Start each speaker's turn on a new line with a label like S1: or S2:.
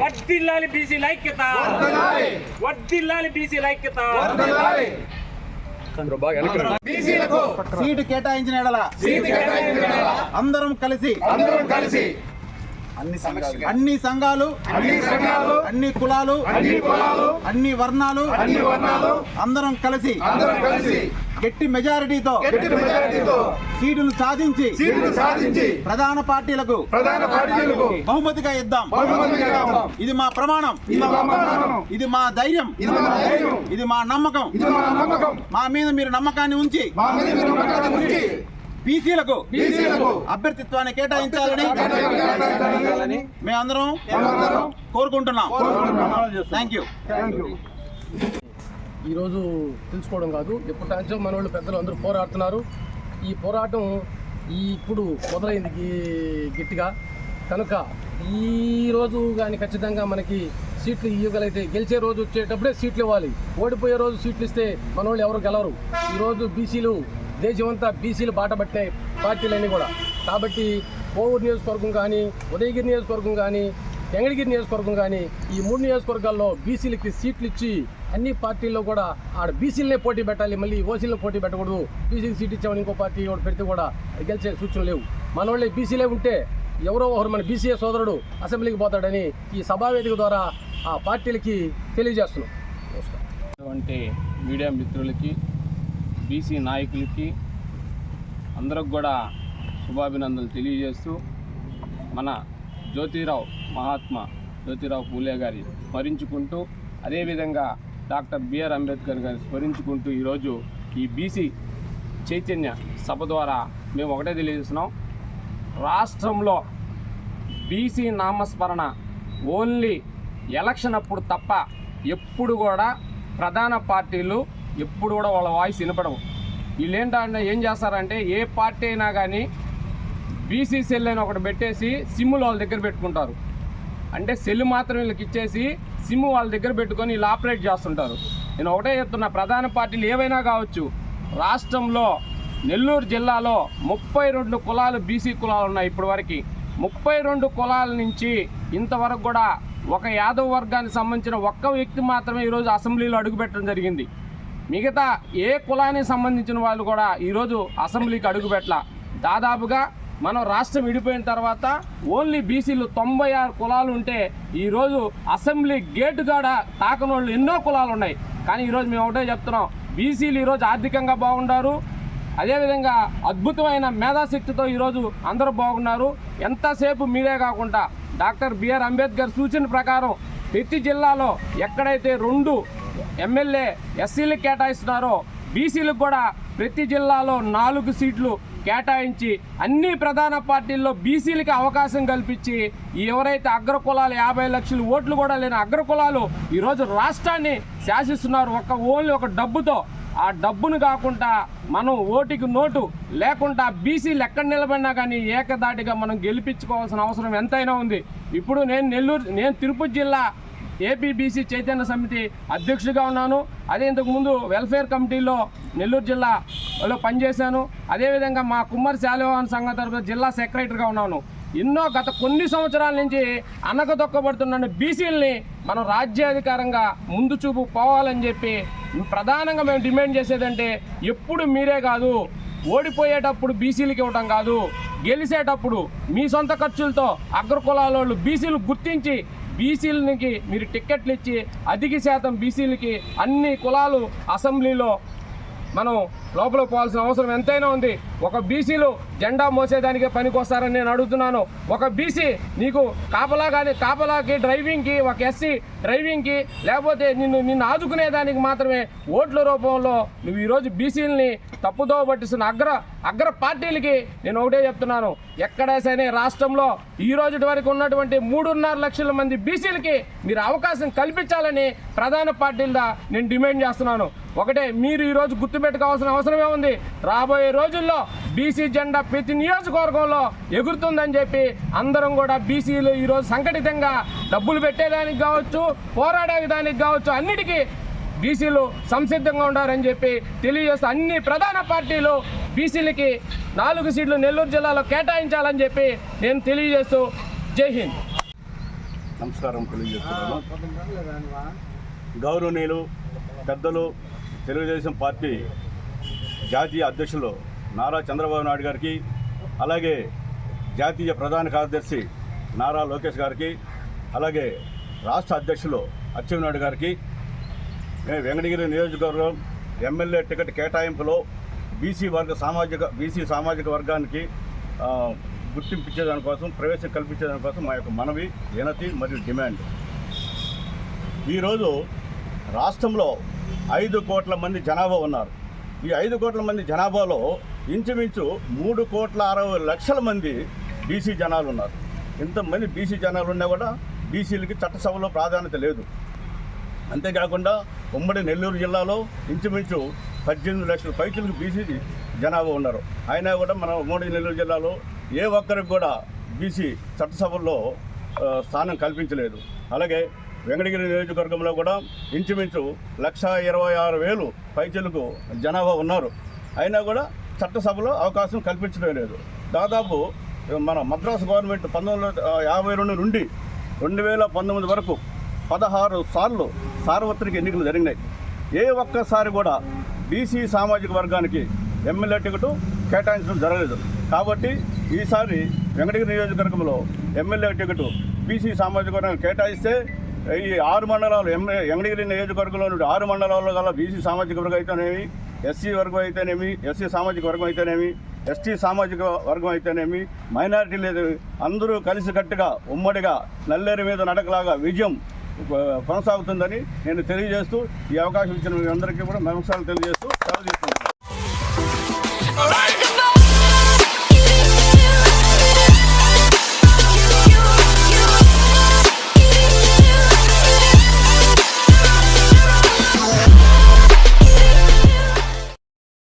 S1: వర్దిల్లాలి బీసీ ఐక్యత. వర్దిల్లాలి బీసీ
S2: సీటు కేటాయించిన ఎడల
S3: సీటు కేటాయించిన ఎడల
S2: అందరం కలిసి
S3: అందరం కలిసి
S2: అన్ని సంఘాలు.
S3: అన్ని సంఘాలు.
S2: అన్ని కులాలు.
S3: అన్ని కులాలు.
S2: అన్ని వర్ణాలు.
S3: అన్ని వర్ణాలు.
S2: అందరం కలిసి
S3: అందరం కలిసి
S2: గట్టి మెజారిటీతో
S3: గట్టి మెజారిటీతో
S2: సీటును సాధించి
S3: సీటును సాధించి
S2: ప్రధాన పార్టీలకు
S3: ప్రధాన పార్టీలకు
S2: బహుమతిగా ఇద్దాం. ఇది మా ప్రమాణం.
S3: ఇది మా ప్రమాణం.
S2: ఇది మా ధైర్యం.
S3: ఇది మా ధైర్యం.
S2: ఇది మా నమ్మకం.
S3: ఇది మా నమ్మకం.
S2: మా మీద మీరు నమ్మకాన్ని ఉంచి బీసీలకు అభ్యర్థిత్వాన్ని కేటాయించాలని మేమందరం కోరుకుంటున్నాం.
S3: కోరుకుంటున్నాం.
S2: Thank you.
S4: ఈరోజు తెలుసుకోవడం కాదు ఎప్పటి నుంచో మన వాళ్ళు పెద్దలు అందరూ పోరాడుతున్నారు. ఈ పోరాటం ఈ ఇప్పుడు మొదలైంది గట్టిగా. కనుక ఈ రోజు కానీ ఖచ్చితంగా మనకి సీట్లు ఇవ్వగలిగితే గెలిచే రోజు వచ్చేటప్పుడే సీట్లు ఇవ్వాలి. ఓడిపోయే రోజు సీట్లు ఇస్తే మన వాళ్ళు ఎవరు గెలవరు. ఈరోజు బీసీలు దేశమంతా బీసీలు బాట పట్టాయి పార్టీలన్నీ కూడా. కాబట్టి కోవూరు నియోజకవర్గం కానీ ఉదయగిరి నియోజకవర్గం కానీ వెంగళగిరి నియోజకవర్గం కానీ ఈ మూడు నియోజకవర్గాల్లో బీసీలకి సీట్లు ఇచ్చి అన్ని పార్టీల్లో కూడా ఆడ బీసీలనే పోటీ పెట్టాలి. మళ్ళీ ఓసీలను పోటీ పెట్టకూడదు. బీసీకి సీట్ ఇచ్చామని ఇంకో పార్టీ ఒకటి పెడితే కూడా గెలిచే సూచనలు లేవు. మన వాళ్ళే బీసీలే ఉంటే ఎవరో ఒకరు మన బీసీఏ సోదరుడు అసెంబ్లీకి పోతాడని ఈ సభావేదిక ద్వారా ఆ పార్టీలకి తెలియజేస్తున్నాం.
S5: మీడియా మిత్రులకి బీసీ నాయకులకి అందరికి కూడా శుభాభినందనలు తెలియజేస్తూ మన జ్యోతిరావు మహాత్మా జ్యోతిరావు పూలే గారి స్మరించుకుంటూ అదేవిధంగా డాక్టర్ బిఆర్ అంబేద్కర్ గారిని స్మరించుకుంటూ ఈరోజు ఈ బీసీ చైతన్య సభ ద్వారా మేము ఒకటే తెలియజేస్తున్నాం. రాష్ట్రంలో బీసీ నామస్మరణ ఓన్లీ ఎలక్షన్ అప్పుడు తప్ప ఎప్పుడు కూడా ప్రధాన పార్టీలు ఎప్పుడు కూడా వాళ్ళ వాయిస్ వినపడవు. వీళ్ళు ఏంటంటే ఏం చేస్తారంటే ఏ పార్టీ అయినా కానీ బీసీ సెల్ అని ఒకటి పెట్టేసి సిమ్ములు వాళ్ళ దగ్గర పెట్టుకుంటారు. అంటే సెల్ మాత్రం వీళ్ళకి ఇచ్చేసి సిమ్ వాళ్ళ దగ్గర పెట్టుకొని వీళ్ళు ఆపరేట్ చేస్తుంటారు. నేను ఒకటే చెప్తున్నా ప్రధాన పార్టీలు ఏవైనా కావచ్చు రాష్ట్రంలో నెల్లూరు జిల్లాలో ముప్పై రెండు కులాలు బీసీ కులాలు ఉన్నాయి ఇప్పటివరకు. ముప్పై రెండు కులాల నుంచి ఇంతవరకు కూడా ఒక యాదవ్ వర్గానికి సంబంధించిన ఒక్క వ్యక్తి మాత్రమే ఈరోజు అసెంబ్లీలో అడుగుపెట్టడం జరిగింది. మిగతా ఏ కులానికి సంబంధించిన వాళ్ళు కూడా ఈరోజు అసెంబ్లీకి అడుగుపెట్ల దాదాపుగా మనం రాష్ట్రం విడిపోయిన తర్వాత ఓన్లీ బీసీలు తొంభై ఆరు కులాలు ఉంటే ఈరోజు అసెంబ్లీ గేటు కాడ తాకనోళ్ళు ఎన్నో కులాలు ఉన్నాయి. కానీ ఈరోజు మేము ఒకటే చెప్తున్నాం. బీసీలు ఈరోజు ఆర్థికంగా బాగుండారు. అదేవిధంగా అద్భుతమైన మేధాశక్తితో ఈరోజు అందరూ బాగున్నారు. ఎంతసేపు మీరే కాకుండా డాక్టర్ బిఆర్ అంబేద్కర్ సూచన ప్రకారం ప్రతి జిల్లాలో ఎక్కడైతే రెండు ఎమ్మెల్యే ఎస్సీలకు కేటాయిస్తున్నారో. బీసీలకు కూడా ప్రతి జిల్లాలో నాలుగు సీట్లు కేటాయించి అన్ని ప్రధాన పార్టీల్లో బీసీలకి అవకాశం కల్పించి ఎవరైతే అగ్ర కులాలు యాభై లక్షల ఓట్లు కూడా లేని అగ్ర కులాలు ఈరోజు రాష్ట్రాన్ని శాసిస్తున్నారు. ఒక ఓన్లీ ఒక డబ్బుతో. ఆ డబ్బును కాకుండా మనం ఓటికి నోటు లేకుండా బీసీలు ఎక్కడ నిలబడినా కానీ ఏకదాటిగా మనం గెలిపించుకోవాల్సిన అవసరం ఎంతైనా ఉంది. ఇప్పుడు నేను నెల్లూరు నేను తిరుపతి జిల్లా ఏపీబీసీ చైతన్య సమితి అధ్యక్షుడిగా ఉన్నాను. అదే ఇంతకుముందు వెల్ఫేర్ కమిటీలో నెల్లూరు జిల్లాలో పనిచేశాను. అదేవిధంగా మా కుమ్మరి శాలివాహన్ సంఘం తరపున జిల్లా సెక్రటరీగా ఉన్నాను. ఎన్నో గత కొన్ని సంవత్సరాల నుంచి అనగదొక్కబడుతున్న బీసీలని మనం రాజ్యాధికారంగా ముందు చూపు పోవాలని చెప్పి ప్రధానంగా మేము డిమాండ్ చేసేదంటే ఎప్పుడు మీరే కాదు ఓడిపోయేటప్పుడు బీసీలకి ఇవ్వటం కాదు గెలిచేటప్పుడు మీ సొంత ఖర్చులతో అగ్రకులాల వాళ్ళు బీసీలు గుర్తించి బీసీలకి మీరు టిక్కెట్లు ఇచ్చి అధిక శాతం బీసీలకి అన్ని కులాలు అసెంబ్లీలో మనం లోపల పోవాల్సిన అవసరం ఎంతైనా ఉంది. ఒక బీసీలు జెండా మోసేదానికి పనికొస్తారని నేను అడుగుతున్నాను. ఒక బీసీ నీకు కాపలా కానీ కాపలాకి డ్రైవింగ్కి ఒక ఎస్సీ డ్రైవింగ్కి లేకపోతే నిన్ను నిన్ను ఆదుకునేదానికి మాత్రమే ఓట్ల రూపంలో నువ్వు ఈరోజు బీసీలని తప్పుదోవ పట్టిస్తున్న అగ్ర అగ్ర పార్టీలకి నేను ఒకటే చెప్తున్నాను. ఎక్కడ సరే రాష్ట్రంలో ఈ రోజు వరకు ఉన్నటువంటి మూడున్నర లక్షల మంది బీసీలకి మీరు అవకాశం కల్పించాలని ప్రధాన పార్టీల నేను డిమాండ్ చేస్తున్నాను. ఒకటే మీరు ఈరోజు గుర్తుపెట్టుకోవాల్సిన అవసరమే ఉంది రాబోయే రోజుల్లో బీసీ జెండా ప్రతి నియోజకవర్గంలో ఎగురుతుందని చెప్పి అందరం కూడా బీసీలు ఈరోజు సంఘటితంగా డబ్బులు పెట్టేదానికి కావచ్చు పోరాడే దానికి కావచ్చు అన్నిటికీ బీసీలు సంసిద్ధంగా ఉండారని చెప్పి తెలియజేస్తూ అన్ని ప్రధాన పార్టీలు బీసీలకి నాలుగు సీట్లు నెల్లూరు జిల్లాలో కేటాయించాలని చెప్పి నేను తెలియజేస్తూ జై హింద్.
S6: నమస్కారం తెలియజేస్తున్నాను. గౌరవనీయులు పెద్దలు తెలుగుదేశం పార్టీ జాతీయ అధ్యక్షులు నారా చంద్రబాబు నాయుడు గారికి అలాగే జాతీయ ప్రధాన కార్యదర్శి నారా లోకేష్ గారికి అలాగే రాష్ట్ర అధ్యక్షులు అచ్చెన్నాయుడు గారికి వెంకటగిరి నియోజకవర్గం ఎమ్మెల్యే టికెట్ కేటాయింపులో బీసీ వర్గ సామాజిక బీసీ సామాజిక వర్గానికి ఆ, గుర్తింపు ఇచ్చేదానికోసం ప్రవేశం కల్పించేదానికోసం మా యొక్క మనవి వినతి మరియు డిమాండ్. ఈరోజు రాష్ట్రంలో ఐదు కోట్ల మంది జనాభా ఉన్నారు. ఈ ఐదు కోట్ల మంది జనాభాలో ఇంచుమించు మూడు కోట్ల అరవై లక్షల మంది బీసీ జనాలు ఉన్నారు ఇంతమంది బీసీ జనాలు ఉన్నా కూడా బీసీలకి చట్టసభలో ప్రాధాన్యత లేదు. అంతేకాకుండా ఉమ్మడి నెల్లూరు జిల్లాలో ఇంచుమించు పద్దెనిమిది లక్షల పైచులకు బీసీ జనాభా ఉన్నారు. అయినా కూడా మన ఉమ్మడి నెల్లూరు జిల్లాలో ఏ ఒక్కరికి కూడా బీసీ చట్టసభల్లో స్థానం కల్పించలేదు. అలాగే వెంకటగిరి నియోజకవర్గంలో కూడా ఇంచుమించు లక్ష ఇరవై ఆరు వేలు పైచలకు జనాభా ఉన్నారు. అయినా కూడా చట్టసభలో అవకాశం కల్పించడం లేదు. దాదాపు మన మద్రాసు గవర్నమెంట్ పంతొమ్మిది వందల యాభై రెండు నుండి రెండు వేల పంతొమ్మిది వరకు పదహారు సార్లు సార్వత్రిక ఎన్నికలు జరిగినాయి. ఏ ఒక్కసారి కూడా బీసీ సామాజిక వర్గానికి ఎమ్మెల్యే టికెట్ కేటాయించడం జరగలేదు. కాబట్టి ఈసారి వెంకటగిరి నియోజకవర్గంలో ఎమ్మెల్యే టికెట్ బీసీ సామాజిక వర్గానికి కేటాయిస్తే ఈ ఆరు మండలాలు ఎమ్మె వెంకటగిరి నియోజకవర్గంలో నుండి ఆరు మండలాల్లో గల బీసీ సామాజిక వర్గం అయితేనేమి ఎస్సీ వర్గం అయితేనేమి ఎస్సీ సామాజిక వర్గం అయితేనేమి ఎస్టీ సామాజిక వర్గం అయితేనేమి మైనారిటీ లేదు. అందరూ కలిసికట్టుగా ఉమ్మడిగా నల్లేరు మీద నడకలాగా విజయం కొనసాగుతుందని నేను తెలియజేస్తూ ఈ అవకాశం ఇచ్చిన మీ అందరికీ కూడా నమస్కారాలు తెలియజేస్తూ